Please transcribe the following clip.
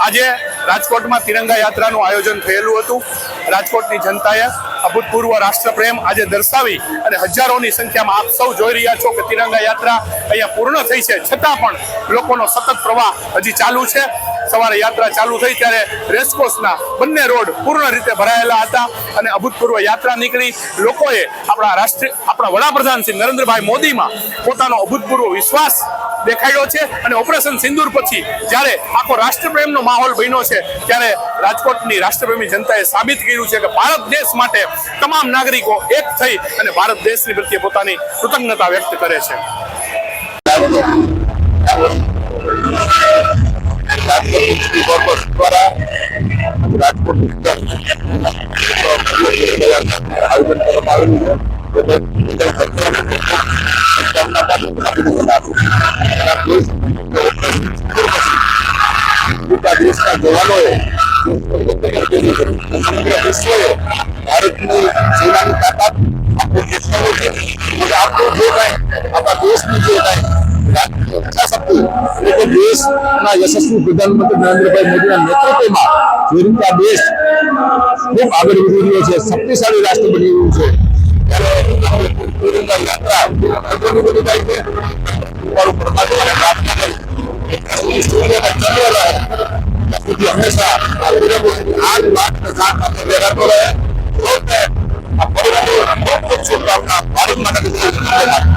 આજે રાજકોટમાં તિરંગા યાત્રાનું આયોજન થયેલું હતું. રાજકોટની જનતાએ અભૂતપૂર્વ રાષ્ટ્રપ્રેમ આજે દર્શાવી અને હજારોની સંખ્યામાં આપ સૌ જોઈ રહ્યા છો કે તિરંગા યાત્રા અહીંયા પૂર્ણ થઈ છે. છતાં પણ લોકોનો સતત પ્રવાહ હજી ચાલુ છે. સવારે યાત્રા ચાલુ થઈ ત્યારે રેસકોર્સના બંને રોડ પૂર્ણ રીતે ભરાયેલા હતા અને અભૂતપૂર્વ યાત્રા નીકળી. લોકોએ આપણા રાષ્ટ્રીય આપણા વડાપ્રધાન શ્રી નરેન્દ્રભાઈ મોદીમાં પોતાનો અભૂતપૂર્વ વિશ્વાસ દેખાડ્યો છે અને ઓપરેશન સિંદૂર પછી જ્યારે આખો રાષ્ટ્રપ્રેમનો માહોલ બન્યો છે, ત્યારે રાજકોટની રાષ્ટ્રપ્રેમી જનતાએ સાબિત કર્યું છે કે ભારત દેશ માટે તમામ નાગરિકો એક થઈ અને ભારત દેશની પ્રત્યે પોતાની કૃતજ્ઞતા વ્યક્ત કરે છે. રાજકોટ આયોજન કરવામાં આવેલું છે દેશના જવાનોએ સમગ્ર વિશ્વએ ભારતની સેનાની તાકાત આપણું દેશનું છે આપણું જે કાંઈ આપણા દેશની જે કાંઈ ઈચ્છાશક્તિ એટલે દેશના યશસ્વી પ્રધાનમંત્રી નરેન્દ્રભાઈ મોદીના નેતૃત્વમાં જે રીતે આ દેશ ખૂબ આગળ વધી રહ્યો છે, શક્તિશાળી રાષ્ટ્ર બની રહ્યું છે. હંમેશા આ પરિવારો ખૂબ ખૂબ શુભકામના ભારત જય.